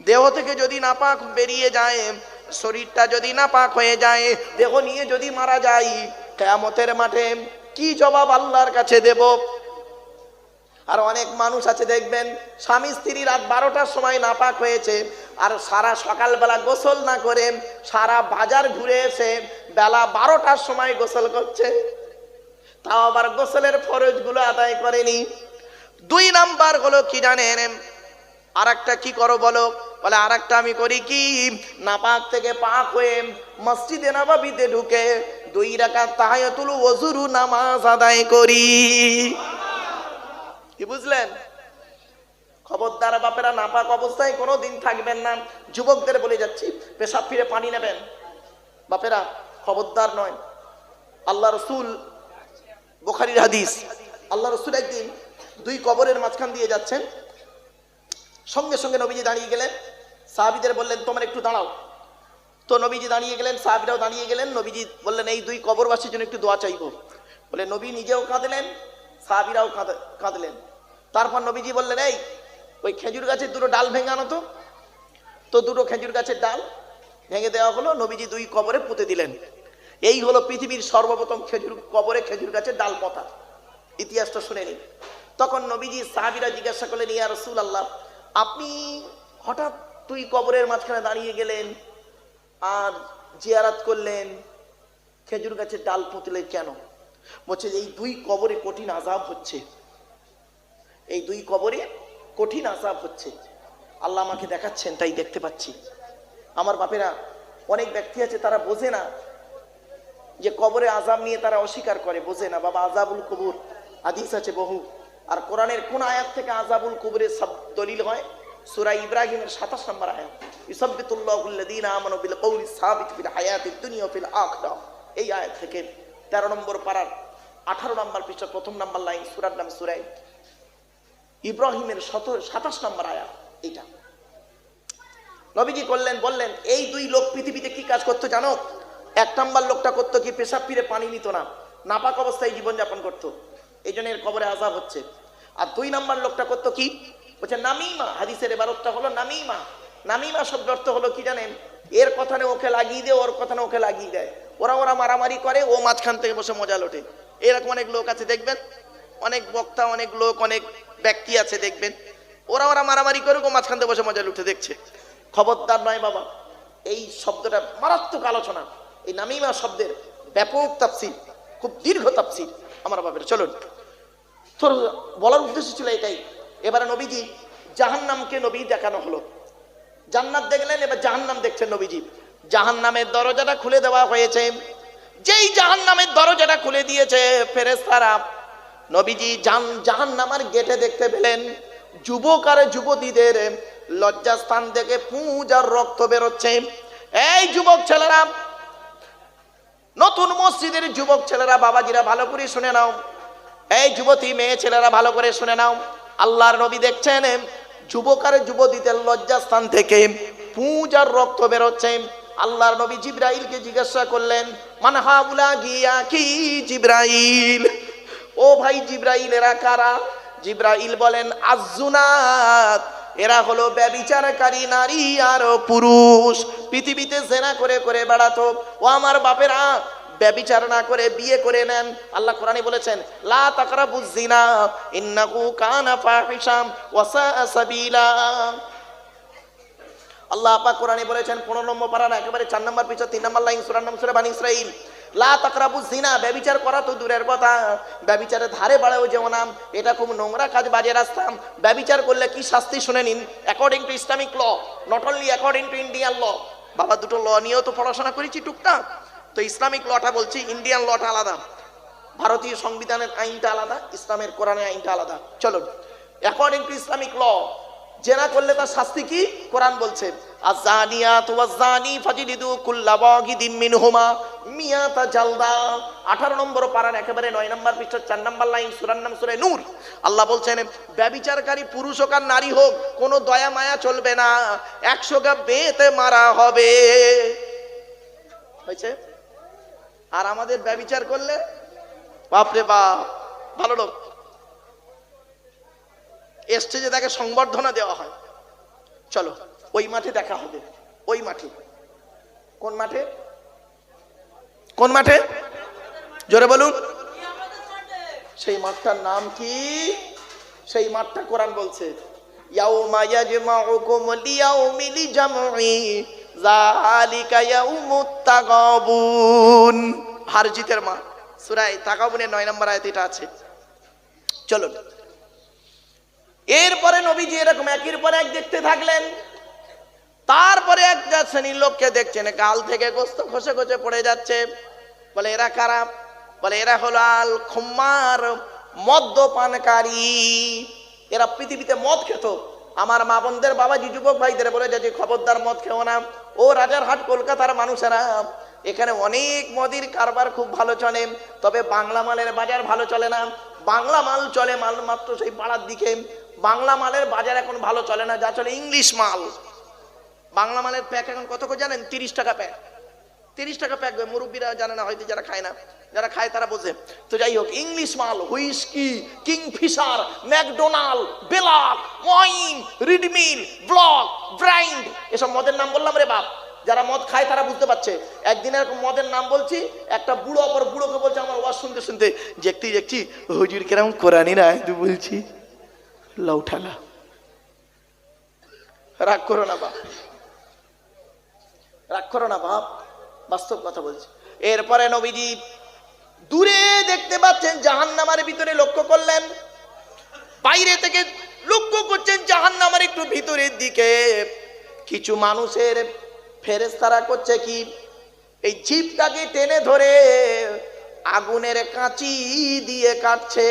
দেহ থেকে যদি নাপাক বেরিয়ে যায়, শরীরটা যদি নাপাক হয়ে যায়, দেহ নিয়ে যদি মারা যায়, কেয়ামতের মাঠে কি জবাব আল্লাহর কাছে দেব? আর অনেক মানুষ আছে, দেখবেন, স্বামী স্ত্রী রাত বারোটার সময় নাপাক হয়েছে, আর সারা সকালবেলা গোসল না করে সারা বাজার ঘুরে এসে বেলা বারোটার সময় গোসল করছে। তাও আবার গোসলের ফরজগুলো আদায় করেনি। দুই নাম্বার হলো কি জানেন? আর একটা কি করো বলো? বলে আর একটা আমি করি কি? নাপাক থেকে পাক হয়ে মসজিদে নবাবিতে ঢুকে দুই রাখা তাহায়াতুল ওজুরু নামাজ আদায় করি। কি বুঝলেন? খবরদার বাপেরা নাপাক অবস্থায় কোনো দিন থাকবেন না। যুবকদের বলে যাচ্ছি, পেশাব ফিরে পানি নেবেন। বাপেরা, খবরদার নয়। আল্লাহ রসুল, বোখারির হাদিস। আল্লাহ রসুল একদিন দুই কবরের মাঝখান দিয়ে যাচ্ছেন। সঙ্গে সঙ্গে নবীজি দাঁড়িয়ে গেলেন। সাহাবিদের বললেন, তোমার একটু দাঁড়াও। তো নবীজি দাঁড়িয়ে গেলেন, সাহাবিরাও দাঁড়িয়ে গেলেন। নবীজি বললেন, এই দুই কবরবাসীর জন্য একটু দোয়া চাইব। বলে নবী নিজেও কাঁদলেন, সাহাবিরাও কাঁদ- কাঁদলেন। তারপর নবীজি বললেন, এই, ওই খেজুর গাছের দুটো ডাল ভেঙে আনো তো। তো দুটো খেজুর গাছের ডাল ভেঙে দেওয়া হলো, নবীজি দুই কবরে পুঁতে দিলেন। এই হলো পৃথিবীর সর্বপ্রথম খেজুর কবরে খেজুর গাছের ডাল পথা ইতিহাসটা শুনে নিন। তখন নবীজি সাহাবিরা জিজ্ঞাসা করলেন, ইয়া রসুল আল্লাহ আপনি হঠাৎ তুই কবরের মাঝখানে দাঁড়িয়ে গেলেন আর জিয়ারাত করলেন, খেজুর গাছের ডাল পুঁতলে কেন? বলছে এই দুই কবরে কঠিন আজাব হচ্ছে। এই দুই কবরে কঠিন আজাব হচ্ছে। আল্লাহ আমাকে দেখাচ্ছেন, তাই দেখতে পাচ্ছি। আমার বাপেরা, অনেক ব্যক্তি আছে, তারা বোঝে না যে কবরে আজাব নিয়ে তারা অস্বীকার করে, বোঝে না। বাবা আজাবুল কবুর আদিস আছে বহু। আর কোরআনের কোন আয়াত থেকে আজাবুল কবুরের সব দলিল হয়? সূরা ইব্রাহিমের 27 নম্বর আয়াত। এই আয়াত থেকে 13 নম্বর পারার 18 নম্বর প্রথম নম্বর লাইন নাম ইব্রাহিমের 27 নম্বর আয়াত করলেন, বললেন, এই দুই লোক পৃথিবীতে কি কাজ করতো জানো? এক নম্বর লোকটা করতো কি পেশাব ফিরে পানি নিত না। নাপাক অবস্থায় জীবনযাপন করতো। এই জন্য এর কবরে আজাব হচ্ছে। আর দুই নাম্বার লোকটা করতো কি? বলছে, নামিমা, হাদিসের এবারতটা হলো নামিমা। নামিমা শব্দ অর্থ হলো কি জানেন? এর কথা নে ওকে লাগিয়ে দেয়, ওর কথা না ওকে লাগিয়ে দেয়। ওরা ওরা মারামারি করে, ও মাঝখান থেকে বসে মজা লোটে। এরকম অনেক লোক আছে, দেখবেন? অনেক বক্তা, অনেক লোক, অনেক ব্যক্তি আছে, দেখবেন? ওরা ওরা মারামারি করে ও মাঝখান থেকে বসে মজা লুটে, দেখছে। খবরদার নয় বাবা, এই শব্দটা মারাত্মক আলোচনা। এই নামিমা শব্দের ব্যাপক তাপসির খুব দীর্ঘ তাপসির আমার বাপের, চলুন। বলার উদ্দেশ্য ছিল এটাই। এবারে নবীজি জাহান্নামকে নবী দেখানো হলো। জান্নাত দেখলেন, এবার জাহান্নাম দেখছেন নবীজি। জাহান্নামের দরজাটা খুলে দেওয়া হয়েছে। যেই জাহান্নামের দরজাটা খুলে দিয়েছে ফেরেস্তারা নবীজি জান জাহান্নামার গেটে দেখতে পেলেন যুবক আর যুবতীদের লজ্জাস্থান থেকে পূজার রক্ত বেরোচ্ছে। এই যুবক ছেলেরা, নতুন মসজিদের যুবক ছেলেরা, বাবাজিরা ভালো করে শুনে নাও। এই যুবতী মেয়ে ছেলেরা ভালো করে শুনে নাও। আল্লাহর নবী দেখছেন, যুবক আর যুবতীদের লজ্জাস্থান থেকে পূজার রক্ত বেরোচ্ছে। আল্লাহর নবী জিব্রাইলকে জিজ্ঞাসা করলেন, মান হাউলা গিয়া কি জিব্রাইল? ও ভাই জিব্রাইল, এরা কারা? জিব্রাইল বলেন আজুনাত এরা হলো ব্যবিচারকারী নারী আর পুরুষ। পৃথিবীতে জেনা করে করে বেড়াতো। ও আমার বাপেরা ব্যবিচার না করে, বিয়ে করে নেন। আল্লাহ কোরআনে বলেছেন, লা তাকরাবুজ জিনা ইন্নাহু কানা ফাহিশাম ওয়া সাআ সাবিলা। আল্লাহ পাক কোরআনে বলেছেন 15 নম্বর পারা একেবারে 4 নম্বর পিছনে 3 নম্বর লাইন, সূরা নাম, সূরা বানি ইসরাইল লা তাকরাবু জিনা ব্যভিচার করা তো দূরের কথা। ব্যভিচারের ধারে বাড়াও যেও না, এটা খুব নোংরা কাজ, বাজে রাস্তা। ব্যভিচার করলে কি শাস্তি শুনে নিন। According to Islamic law not only according to Indian law বাবা দুটো ল নিয়েও তো পড়াশোনা করেছি, টুকটাক। তো ইসলামিক লটা বলছি, ইন্ডিয়ান লটা আলাদা, ভারতীয় সংবিধানের আইনটা আলাদা, ইসলামের কোরআনের আইনটা আলাদা। চলো অ্যাকর্ডিং টু ইসলামিক ল জেনা করলে তার শাস্তি কি? কোরআন বলছে, আজানিয়াত ওয়াজানি ফাজিলিদু কুল্লা বাগিদিম মিনহুমা মিয়াতা জালদা। 18 নম্বর পারার একেবারে 9 নম্বর পৃষ্ঠা 4 নম্বর লাইন নাম বলছেন নারী হোক, কোনো দয়া মায়া চলবে না। 100 গা বেতে মারা হবে। হয়েছে? আর আমাদের ব্যভিচার করলে? বাপরে বাপ, ভালো লোক। স্টেজে তাকে সংবর্ধনা দেওয়া হয়। চলো, ওই মাঠে দেখা হবে। ওই মাঠে। কোন মাঠে? কোন মাঠে? জোরে বলুন। সেই মাঠটার নাম কি? সেই মাঠটা কোরআন বলছে, ইয়াউমা ইয়াজমাউকুম লিয়াউমিল জামঈ। হারজিতের মা সূরা তাগাবুনের 9 নম্বর আয়াতে এটা আছে। চলো এরপরে নবীজি এরকম একের পর এক দেখতে থাকলেন। তারপরে একটা শ্রেণির লোককে দেখছেন, গাল থেকে গোস্ত খসে খসে পড়ে যাচ্ছে। বলে, এরা খারাপ বলে, এরা হলো আল খুম্মার মদ্যপানকারী। এরা পৃথিবীতে মদ খেত। আমার মা বোনদের বাবাজি, যুবক ভাইদের বলে যে খবরদার মদ খেও না ও রাজারহাট কলকাতার মানুষেরা, এখানে অনেক মদির কারবার খুব ভালো চলে, তবে বাংলা মালের বাজার ভালো চলে না। বাংলা মাল চলে মাল মাত্র সেই পাড়ার দিকে। বাংলা মালের বাজার এখন ভালো চলে না, যা চলে ইংলিশ মাল। বাংলা মালের প্যাক এখন কত করে জানেন? তিরিশ টাকা প্যাক তিরিশ টাকা প্যাক মুরব্বীরা জানে না হয়তো যারা খায় না, যারা খায় তারা বোঝে। তো যাই হোক, ইংলিশ মাল, whisky, Kingfisher, McDonald black wine, রিডমিল ব্লক ব্রাইন্ড, এসব মদের নাম বললাম রে বাপ। যারা মদ খায় তারা বুঝতে পারছে। একদিন এরকম মদের নাম বলছি, একটা বুড়ো অপর বুড়োকে বলছে আমার ওয়াজ শুনতে শুনতে, দেখতে দেখছি, হুজুর কিরম কোরআনি না তুই বলছি। লৌঠালা রাগ করো না বাপ। রাগ করো না বাপ। বাস্তব কথা বলছি। এরপরে নবীজি দূরে দেখতে পাচ্ছেন জাহান্নামার ভিতরে লক্ষ্য করলেন। বাইরে থেকে লক্ষ্য করছেন জাহান্নামার একটু ভিতরের দিকে। কিছু মানুষের ফেরেস্তারা করছে কি? এই জিপটাকে টেনে ধরে আগুনের কাঁচি দিয়ে কাটছে।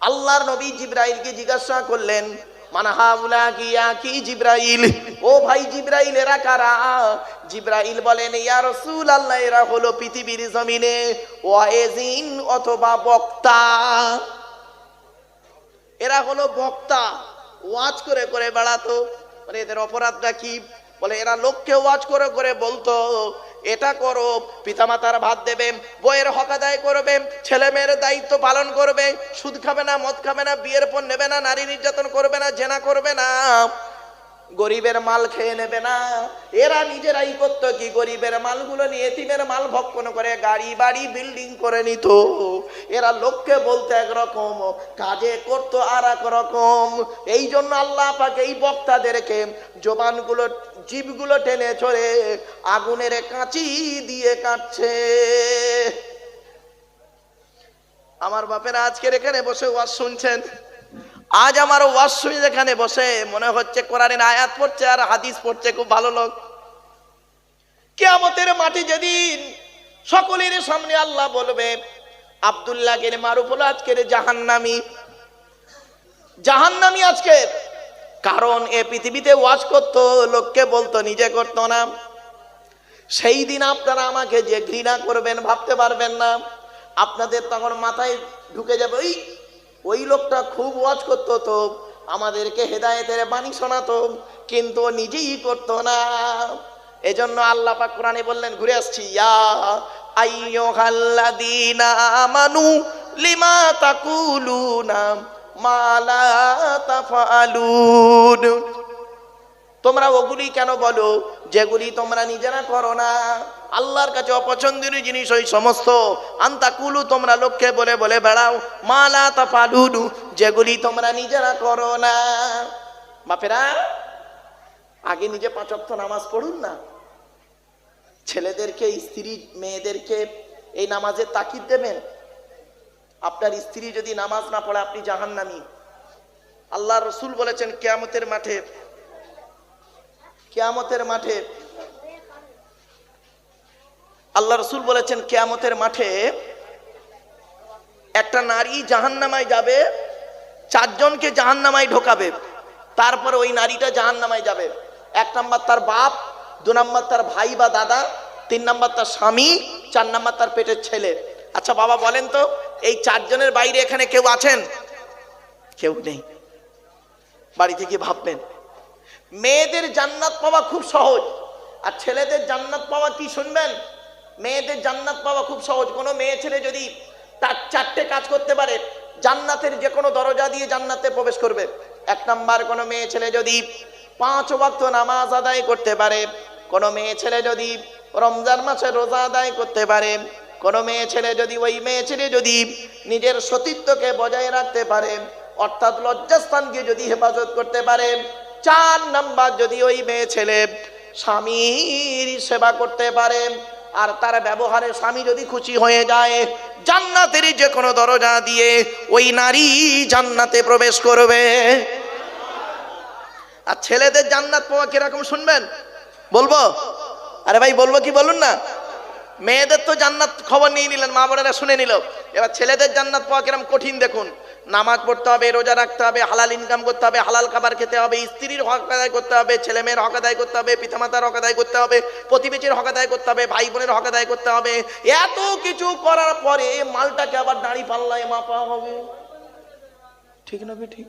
আল্লাহর নবী জিব্রাইলকে জিজ্ঞাসা করলেন হলো পৃথিবীর জমিনে ওয়াইজিন অথবা বক্তা। এরা হলো বক্তা। ওয়াজ করে করে বেড়াতো। মানে এদের অপরাধটা কি? বলে, এরা লোককে ওয়াজ করে করে বলতো এটা করো, পিতামাতার ভাত দেবে, বইয়ের হক আদায় করবে ছেলে মেয়ের দায়িত্ব পালন করবে, সুদ খাবে না, মদ খাবে না, বিয়ের পর নেবে না, নারী নির্যাতন করবে না, জেনা করবে না, গরিবের মাল খেয়ে নেবে না। এরা নিজেরাই করতো কি, গরিবের মালগুলো নিয়ে এতিমের মাল ভক্ষণ করে গাড়ি, বাড়ি, বিল্ডিং করে নিত। এরা লোককে বলতে একরকম, কাজে করতো আর এক রকম। এই জন্য আল্লাহ পাকে এই বক্তাদেরকে জবানগুলো জীবগুলো টেনে চড়ে আগুনের কাঁচি দিয়ে কাটছে। আমার বাপেরা আজকের এখানে বসে ওয়াজ শুনছেন। আজ আমার ওয়াজ শুনে এখানে বসে, মনে হচ্ছে কোরআনের আয়াত পড়ছে আর হাদিস পড়ছে, খুব ভালো লোক। কেয়ামতের মাটি যেদিন সকলের সামনে আল্লাহ বলবে আবদুল্লাহকে মারুফ হলো আজকের জাহান্নামি। জাহান্নামি আজকে কারণ এ পৃথিবীতে ওয়াজ করতো, লোককে বলতো, নিজে করতো না। সেই দিন আপনারা আমাকে যে ঘৃণা করবেন, ভাবতে পারবেন না। আপনাদের তখন মাথায় ঢুকে যাবে, ওই ওই লোকটা খুব ওয়াজ করতো তো, আমাদেরকে হেদায়েতের বাণী শোনাতো, কিন্তু নিজেই করতো না। এজন্য আল্লাহ পাক কোরআনে বললেন, ঘুরে আসছি, ইয়া আইয়ুহাল্লাযীনা আমানু লিমা তাকুলুনা মা লা তোমরা ওগুলি কেন বলো? যেগুলি তোমরা নিজেরা করো না। আল্লাহর কাছে অপছন্দের জিনিস ওই সমস্ত। আন্তাকুলু, তোমরা লোককে বলে বলে বেড়াও। মালা তাফালুনু যেগুলি তোমরা নিজেরা করো না। বাপেরা, আগে নিজে পাঁচক্ত নামাজ পড়ুন না। ছেলেদেরকে, স্ত্রী, মেয়েদেরকে এই নামাজের তাকিদ দেবেন। আপনার স্ত্রী যদি নামাজ না পড়ে, আপনি জাহান্নামী। আল্লাহ রসুল বলেছেন, কেয়ামতের মাঠে কেয়ামতের মাঠে, আল্লাহ রসুল বলেছেন, কেয়ামতের মাঠে একটা নারী জাহান্নামায় যাবে, চারজনকে জাহান্নামায় ঢোকাবে, তারপর ওই নারীটা জাহান্নামায় যাবে। এক নাম্বার তার বাপ, দু নাম্বার তার ভাই বা দাদা, তিন নাম্বার তার স্বামী, চার নাম্বার তার পেটের ছেলে। আচ্ছা বাবা বলেন তো এই চারজনের বাইরে এখানে কেউ আছেন? কেউ নেই। বাড়ি থেকে ভাববেন, মেয়েদের জান্নাত পাওয়া খুব সহজ, আর ছেলেদের জান্নাত পাওয়া কি শুনবেন? মেয়েদের জান্নাত পাওয়া খুব সহজ। কোনো মেয়ে ছেলে যদি তার চারটে কাজ করতে পারে, জান্নাতের যে কোনো দরজা দিয়ে জান্নাতে প্রবেশ করবে। এক নাম্বার, কোনো মেয়ে ছেলে যদি পাঁচ ওয়াক্ত নামাজ আদায় করতে পারে, কোনো মেয়ে ছেলে যদি রমজান মাসে রোজা আদায় করতে পারে কোনো মেয়ে ছেলে যদি, ওই মেয়ে ছেলে যদি নিজের সতীত্বকে বজায় রাখতে পারে, অর্থাৎ লজ্জাস্থানকে যদি হেফাজত করতে পারে, চার নাম্বার যদি ওই মেয়ে ছেলে স্বামীর সেবা করতে পারে, আর তার ব্যবহারে স্বামী যদি খুশি হয়ে যায়, জান্নাতের যে কোনো দরজা দিয়ে ওই নারী জান্নাতে প্রবেশ করবে। আর ছেলেদের জান্নাত পাওয়া কীরকম শুনবেন? বলব? আরে ভাই, বলব কি বলুন না? মেয়েদের তো জান্নাত খবর নিয়ে নিলেন, মা বোনেরা শুনে নিল। এবার ছেলেদের জান্নাত পাওয়া কিরম কঠিন দেখুন। নামাজ পড়তে হবে, রোজা রাখতে হবে, হালাল ইনকাম করতে হবে, হালাল খাবার খেতে হবে, স্ত্রীর হক আদায় করতে হবে ছেলে মেয়ের হক আদায় করতে হবে, পিতামাতার হক আদায় করতে হবে, প্রতিবেশীর হক আদায় করতে হবে ভাই বোনের হক আদায় করতে হবে। এত কিছু করার পরে মালটাকে আবার দাঁড়ি পাল্লায় মাপা হবে। ঠিক না ঠিক?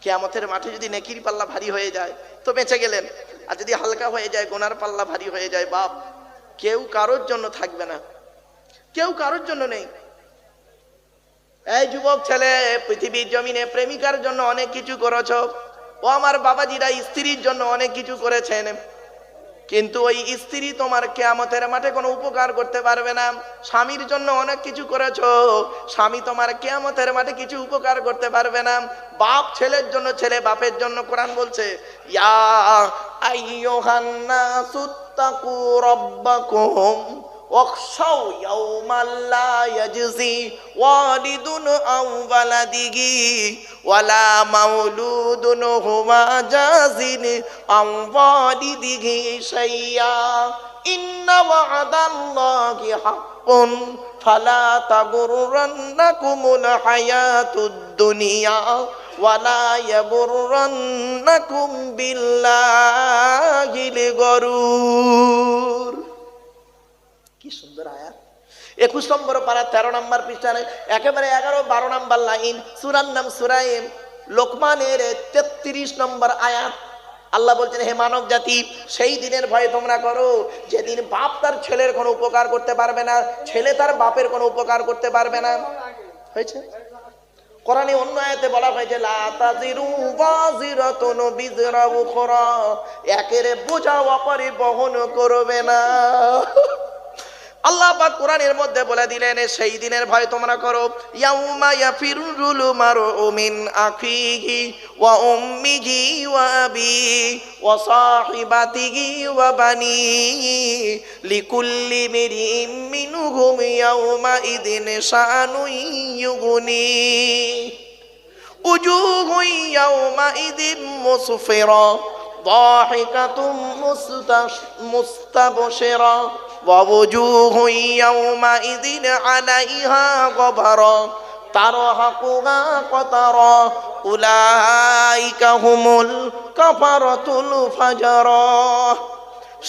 কেয়ামতের মাঠে যদি নেকির পাল্লা ভারী হয়ে যায়, তো বেঁচে গেলেন। আর যদি হালকা হয়ে যায়, গোনার পাল্লা ভারী হয়ে যায়, বাপ, কেউ কারোর জন্য থাকবে না। কেউ কারোর জন্য নেই। এই যুবক ছেলে, পৃথিবীর জমিনে প্রেমিকার জন্য অনেক কিছু করেছ। ও আমার বাবাজিরা স্ত্রীর জন্য অনেক কিছু করেছেন। কিন্তু ওই স্ত্রী তোমার কেয়ামতের মাঠে কোনো উপকার করতে পারবে না। স্বামীর জন্য অনেক কিছু করেছ। স্বামী তোমার কেয়ামতের মাঠে কিছু উপকার করতে পারবে না। বাপ ছেলের জন্য, ছেলে বাপের জন্য কোরআন বলছে, ইয়া আইয়ুহান নাসুত্তাকু রাব্বাকুম واخشوا يوما لا يجزي والد عن ولده ولا مولود هو جاز عن والده شيئا إن وعد الله حق فلا تغرنكم الحياة الدنيا ولا يغرنكم بالله الغرور কি সুন্দর আয়াত। একুশ নম্বর পারা, তেরো নম্বর পৃষ্ঠানে, একেবারে এগারো, বারো নম্বর লাইন, সুরার নাম সুরাইম, লোকমানের তেত্রিশ নম্বর আয়াত। আল্লাহ বলছেন, হে মানব জাতি, সেই দিনের ভয়ে তোমরা করো, যেদিন বাপ তার ছেলের কোনো উপকার করতে পারবে না, ছেলে তার বাপের কোনো উপকার করতে পারবে না। হয়েছে? কোরআনে অন্য আয়াতে বলা হয়েছে একের বোঝা অপরে বহন করবে না। আল্লাহ পাক কোরআনের মধ্যে বলে দিলেন সেই দিনের ভয় তোমরা করো ইয়াউমা ইয়াফিরুল মারউ মিন আখিহি ওয়া উম্মিহি ওয়া আবি ওয়া সাহিবাতিহি ওয়া বানি লিকুল্লি মিরিম মিনহুম ইয়াউমা ইদিন শানু ইউগনি উজুহু ইয়াউমা ইদিন মুসফিরা ضاحكة مستش- مستبشرة ووجوه يومئذ عليها غبرة ترهقها قطرا أولئك هم الكفرة الفجرة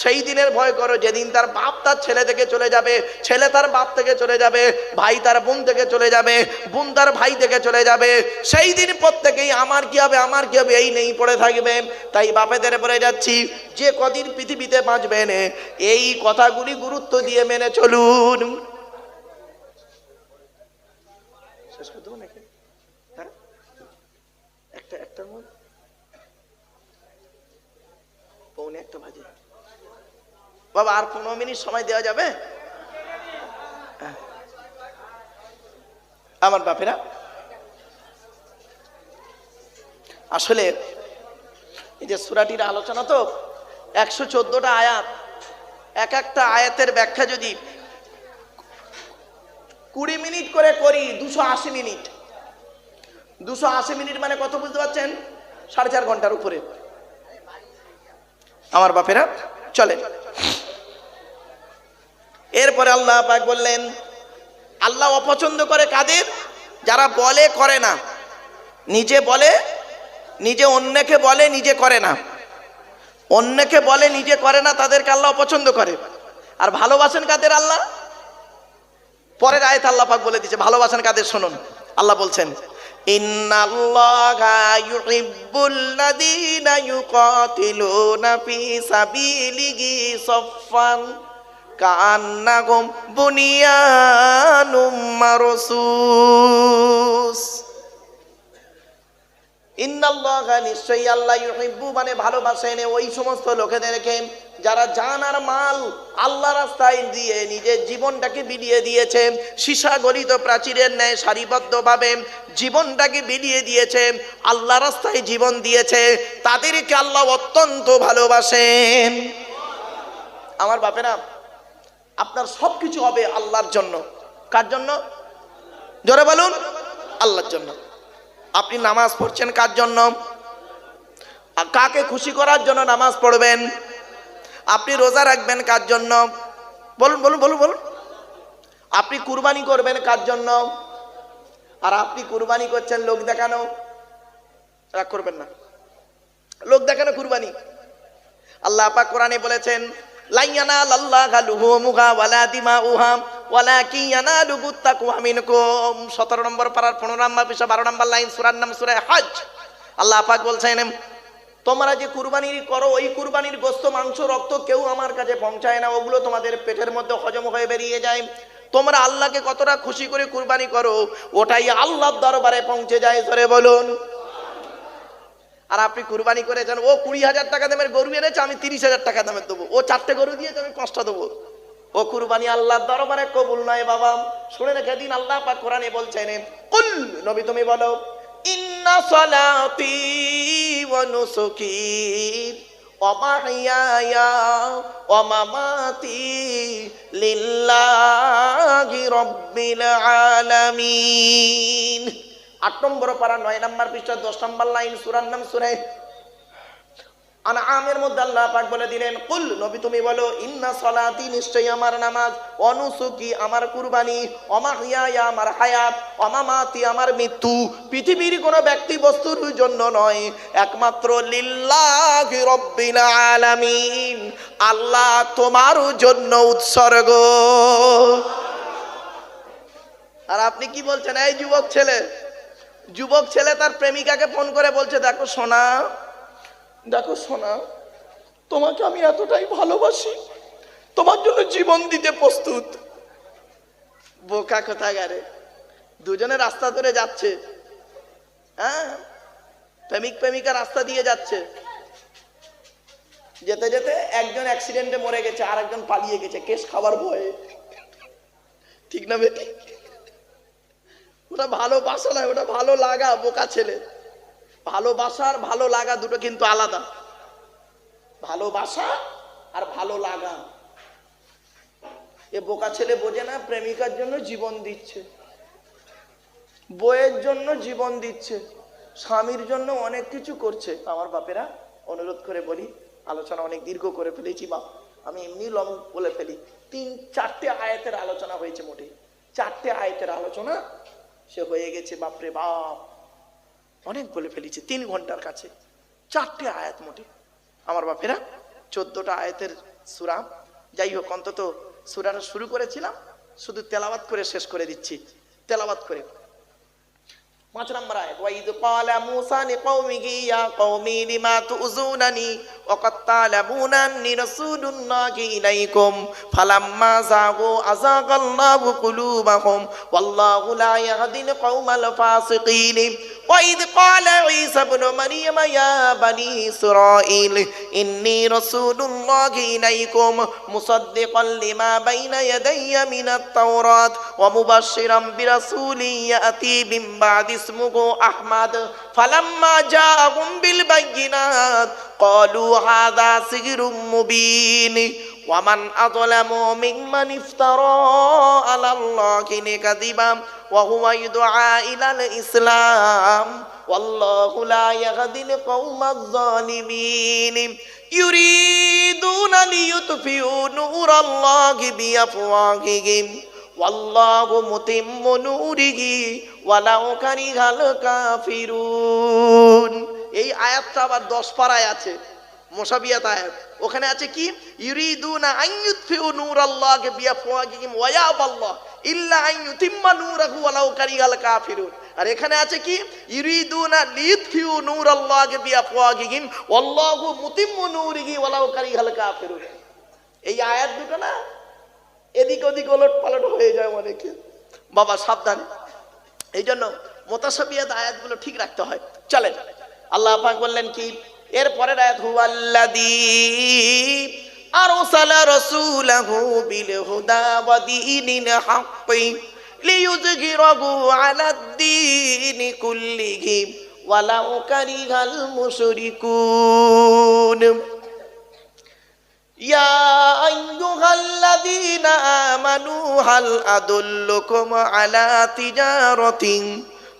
সেই দিনের ভয় করো, যেদিন তার বাপ তার ছেলে থেকে চলে যাবে, ছেলে তার বাপ থেকে চলে যাবে, ভাই তার বোন থেকে চলে যাবে, বোন তার ভাই থেকে চলে যাবে, সেই দিন প্রত্যেকেই আমার কি হবে, আমার কি হবে, এই নেই পড়ে থাকবে। তাই বাপেদের পড়ে যাচ্ছি, যে কদিন পৃথিবীতে বাঁচবেন এই কথাগুলি গুরুত্ব দিয়ে মেনে চলুন। হ্যাঁ? একটা পৌনে একটা বাজে। বাবা, আর পনেরো মিনিট সময় দেওয়া যাবে? হ্যাঁ। আমার বাপেরা, আসলে এই যে সুরাটির আলোচনা তো, একশো চোদ্দটা আয়াত, এক একটা আয়াতের ব্যাখ্যা যদি কুড়ি মিনিট করে করি, দুশো আশি মিনিট। দুশো আশি মিনিট মানে কত বুঝতে পারছেন? সাড়ে চার ঘণ্টার উপরে। আমার বাপেরা চলে এরপরে আল্লাহ পাক বললেন, আল্লাহ অপছন্দ করে কাদের? যারা বলে করে না। নিজে বলে, নিজে অন্যকে বলে, নিজে করে না। অন্যকে বলে, নিজে করে না, তাদেরকে আল্লাহ অপছন্দ করে। আর ভালোবাসেন কাদের আল্লাহ? পরের আয়ত আল্লাহ পাক বলে দিচ্ছে ভালোবাসেন কাদের শুনুন। আল্লাহ বলছেন, ইন্নাল্লাহা ইউহিব্বুল্লাযীনা ইউকাতিলুনা ফী সাবিলিহি সাফফান বুনিয়ানুম মারসুস ইন্নাল্লাহা নিশ্চয়ই আল্লাহ মানে ভালোবাসেন ওই সমস্ত লোকেদেরকে যারা জান আর মাল আল্লাহ রাস্তায় দিয়ে নিজের জীবনটাকে বিলিয়ে দিয়েছে, সীসা গলিত প্রাচীরের ন্যায় সারিবদ্ধভাবে জীবনটাকে বিলিয়ে দিয়েছে আল্লাহ রাস্তায় জীবন দিয়েছে, তাদেরকে আল্লাহ অত্যন্ত ভালোবাসেন। আমার বাপেরা আপনার সব কিছু হবে আল্লাহর জন্য। কার জন্য? জোরে বলুন, আল্লাহর জন্য। আপনি নামাজ পড়ছেন কার জন্য? কাকে খুশি করার জন্য নামাজ পড়বেন? আপনি রোজা রাখবেন কার জন্য? বলুন বলুন বলুন বলুন। আপনি কুরবানি করবেন কার জন্য? আর আপনি কুরবানি করছেন লোক দেখানো? রাগ করবেন না। লোক দেখানো কুরবানি। আল্লাহ পাক কোরআনে বলেছেন লাইয়ানা লুহুমুহা ওয়ালা ইয়ানালুহু তাকওয়া মিনকুম 17 নম্বর 15 নম্বর 12 নম্বর লাইন, সূরার নাম তোমরা যে কুরবানি করো, ওই কুরবানির গোস্ত, মাংস, রক্ত কেউ আমার কাছে পৌঁছায় না, ওগুলো তোমাদের পেটের মধ্যে হজম হয়ে বেরিয়ে যায়। তোমরা আল্লাহকে কতটা খুশি করে কুরবানি করো, ওটাই আল্লাহর দরবারে পৌঁছে যায় ধরে বলুন। আর আপনি কুরবানি করেছেন ও কুড়ি হাজার টাকা দামের গরু এনেছে, আমি তিরিশ হাজার টাকা দামের দেবো। ও চারটে গরু দিয়েছে, আমি পাঁচটা দেবো। ও কুরবানি আল্লাহর দরবারে কবুল নয় বাবা। শুনে রেখে দিন, আল্লাহ পাক কোরআনে বলছেন, কুল, নবী তুমি বলো, ইন্না সালাতি ওয়া নুসুকি ওয়া মাহইয়ায়া ওয়া মামাতি লিল্লাহি রাব্বিল আলামিন। আট নম্বর পারা, নয় নম্বর পৃষ্ঠা, দশ নম্বর লাইন, সুরার নাম সুরাই আনা আমের মধ্যে আল্লাহ পাক বলে দিলেন, কুল, নবী তুমি বলো, ইন্না সলাতি নিশ্চয়ই আমার নামাজ। অনুসুকি আমার কুরবানি অমাহিয়া আমার হায়াত, অমামাতি আমার মৃত্যু। পৃথিবীর কোনো ব্যক্তি বস্তুর জন্য নয়, একমাত্র লিল্লাহি রব্বিল আলামিন। আল্লাহ তোমার জন্য উৎসর্গ। আর আপনি কি বলছেন, এই যুবক ছেলে যুবক ছেলে তার প্রেমিকাকে ফোন করে বলছে দেখো সোনা। দেখো সোনা তোমাকে আমি এতটাই ভালোবাসি তোমার জন্য জীবন দিতে প্রস্তুত। বোকা কোথাগারে দুজনে রাস্তা ধরে যাচ্ছে। হ্যাঁ? প্রেমিক প্রেমিকা রাস্তা দিয়ে যাচ্ছে। যেতে যেতে একজন অ্যাক্সিডেন্টে মরে গেছে আর একজন পালিয়ে গেছে কেস খাবার ভয়ে। ঠিক না বেটি? ওটা ভালোবাসা নয়, ওটা ভালো লাগা বোকা ছেলে। ভালোবাসার ভালো লাগা দুটো কিন্তু আলাদা। ভালোবাসা আর ভালো লাগা এ বোকা ছেলে বোঝে না, প্রেমিকার জন্য জীবন দিচ্ছে। বইয়ের জন্য জীবন দিচ্ছে। স্বামীর জন্য অনেক কিছু করছে। আমার বাপেরা, অনুরোধ করে বলি, আলোচনা অনেক দীর্ঘ করে ফেলেছি বাপ আমি এমনি লং বলে ফেলি। তিন, চারটে আয়াতের আলোচনা হয়েছে মোটে। চারটে আয়াতের আলোচনা সে হয়ে গেছে, বাপরে বাপ। অনেক বলে ফেলেছে, তিন ঘণ্টার কাছে। চারটে আয়াত মোটে। আমার বাপেরা, চোদ্দটা আয়াতের সুরা। যাই হোক, অন্তত সুরাটা শুরু করেছিলাম, শুধু তেলাবাত করে শেষ করে দিচ্ছি। তেলাবাত করে। পাঁচ নম্বর আয়াত, ওয়াইদ ক্বালা মূসা লিকাওমিহি ইয়া কওমি লিমা তুযুনানি وقد تعلمون أني رسول الله إليكم فلما زاغوا أزاغ الله قلوبهم والله لا يهدي القوم الفاسقين وإذ قال عيسى ابن مريم يا بني إسرائيل إني رسول الله إليكم مصدقا لما بين يدي من التوراة ومبشرا برسول يأتي من بعد اسمه أحمد فلما جاءهم بالبينات قالوا هذا سحر مبين ومن أظلم ممن افترى على الله كذبا وهو يدعى إلى الإسلام والله لا يهدي القوم الظالمين يريدون ليطفئوا نور الله بأفواههم والله متم نوره ولو كره الكافرون এই আয়াতটা আবার দশ পাড়ায় আছে, মোসাবিয়াত আয়াত। ওখানে আছে কি? ইউরিদুনা ইউতফিউ নূরাল্লাহি বিআফওয়াহিহিম ওয়া ইয়াবাল্লাহ ইল্লা আন ইউতিম্মা নূরাহু ওয়ালাউ কারিহাল কাফিরুন। আর এখানে আছে কি? ইউরিদুনা লিইতফিউ নূরাল্লাহি বিআফওয়াহিহিম ওয়াল্লাহু মুতিম্মু নূরিহি ওয়ালাউ কারিহাল কাফিরুন। এই আয়াত দুটো না এদিক ওদিক ওলট পালট হয়ে যায় অনেকে। বাবা, সাবধানে। এই জন্য মোতাসাবিয়াত আয়াতগুলো ঠিক রাখতে হয়। চলেন। আল্লাহ পাক বললেন কি? এর পরের আয়াত হুয়াল্লাদি আরসালা রাসূলাহু বিল হুদা ওয়া দীনিল হাক্কি লিইয়ুযহিরাহু আলাদ দীনি কুল্লিহি ওয়ালাউ কারিহাল মুশরিকুন। ইয়া আইয়ুহাল্লাযীনা আমানু হাল আদুল্লুকুম আলা তিজারাতিন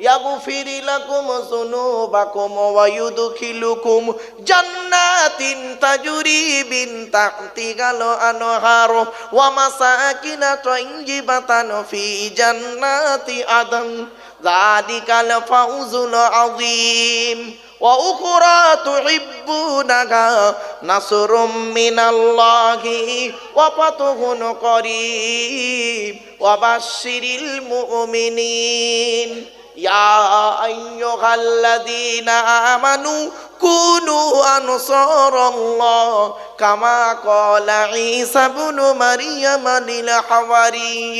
يغفر لكم ذنوبكم ويدخلكم جنات تجري من تحتها الأنهار ومساكن طيبة في جنات عدن ذلك الفوز العظيم وأخرى تحبونها نصر من الله وفتح قريب وبشر المؤمنين يا أيها الذين آمنوا كونوا أنصار الله كما قال عيسى ابن مريم للحواريين.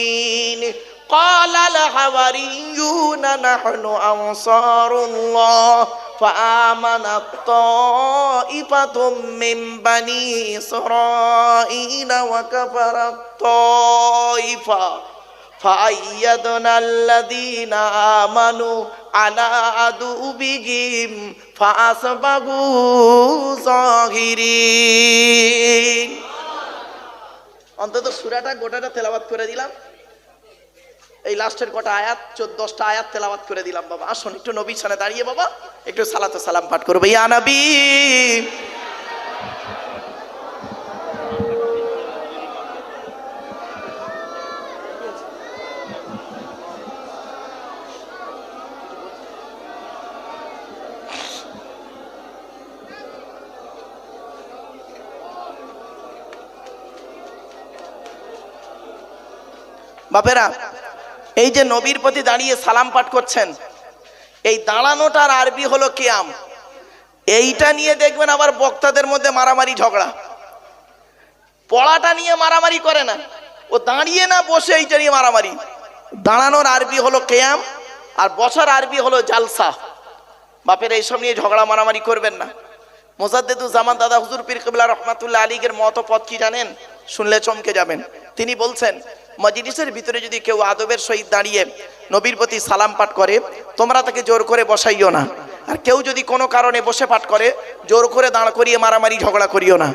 قال الحواريون نحن أنصار الله. فآمنت طائفة من بني إسرائيل وكفرت طائفة. فأيدنا الذين آمنوا على عدوبهم فأصبحوا ظاهرين অন্তত সুরাটা গোটাটা তেলাবাত করে দিলাম এই লাস্টের কটা আয়াত চোদ্দশটা আয়াত তেলাবাত করে দিলাম বাবা আসুন একটু নবীর সামনে দাঁড়িয়ে বাবা একটু সালাতে সালাম পাঠ করবো ইয়া নবী বাপেরা, এই যে নবীর প্রতি দাঁড়িয়ে সালাম পাঠ করছেন, এই দাঁড়ানোটার আরবি হলো কেয়াম। এইটা নিয়ে দেখবেন আবার বক্তাদের মধ্যে মারামারি ঝগড়া। পড়াটা নিয়ে মারামারি করে না। ও দাঁড়িয়ে না বসে এইটা নিয়ে মারামারি। দাঁড়ানোর আরবি হলো কেয়াম আর বসার আরবি হলো জালসা। বাপের, এইসব নিয়ে ঝগড়া মারামারি করবেন না। মোজাদ্দেদু জামান দাদা হুজুর পীর কবিলা রহমাতুল্লাহ আলীগের মত পথ কি জানেন? শুনলে চমকে যাবেন। তিনি বলছেন মজলিসের ভিতরে যদি কেউ আদবের সহিত দাঁড়িয়ে নবীর প্রতি সালাম পাঠ করে, তোমরা তাকে জোর করে বসাইও না। আর কেউ যদি কোনো কারণে বসে পাঠ করে, জোর করে দাঁড় করিয়ে মারামারি, ঝগড়া করিও না।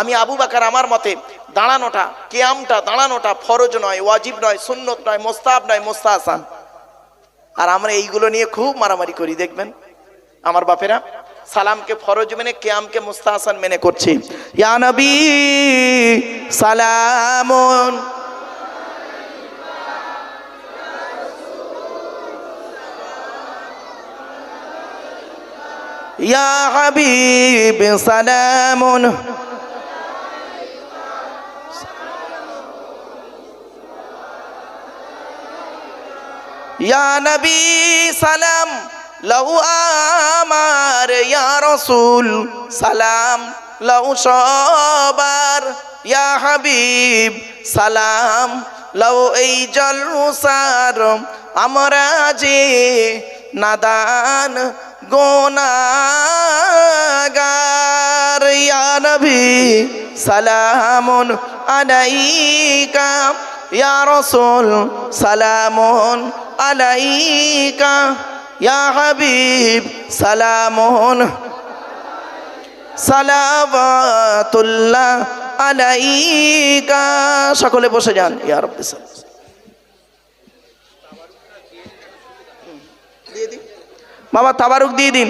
আমি আবু বাকার আমার মতে, দাঁড়ানোটা, কেয়ামটা দাঁড়ানোটা ফরজ নয়, ওয়াজিব নয়, সুন্নত নয় মোস্তাব নয় মোস্তা আসান আর আমরা এইগুলো নিয়ে খুব মারামারি করি, দেখবেন? আমার বাপেরা, সালামকে ফরজ মেনে, কেয়ামকে মুস্তাহাসান মেনে করছি। ইয়া নবী, সালামুন। ইয়া হাবিব, সালামুন। ইয়া নবী, সালাম। লউ আমার, ইয়া রসুল, সালাম। লউ সবার, ইয়া হাবিব, সালাম। লউ এই জলসার, আমরা যে নাদান গোনাগার, ইয়া সালামুন আলাইকা। ইয়া রসুল, সালামুন আলাইকা। ইয়া হাবিব, সালামুন সালাবাতুল্লাহ আলাইকা। সকলে বসে যান, ইয়া রব্বি সাল্লাল্লাহু আলাইহি হুম, দিয়ে দিন বাবা তাবারুক দিয়ে দিন।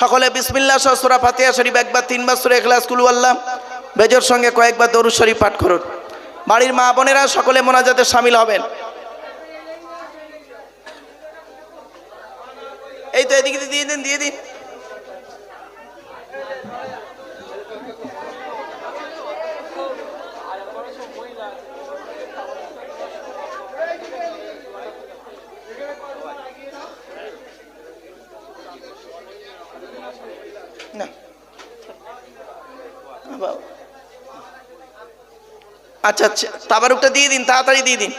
সকলে বিসমিল্লাহ সহ ফাতিহা শরীফ একবার, তিনবার সূরা ইখলাস, কুল আল্লাহ। বেজর সঙ্গে কয়েকবার দরুদ শরীফ পাঠ করুন। বাড়ির মা বোনেরা সকলে মোনাজাতে সামিল হবেন এই তো এদিকে দিয়ে দিন দিয়ে দিন না বাবা। আচ্ছা আচ্ছা তাবারুকটা দিয়ে দিন তাড়াতাড়ি দিয়ে দিন।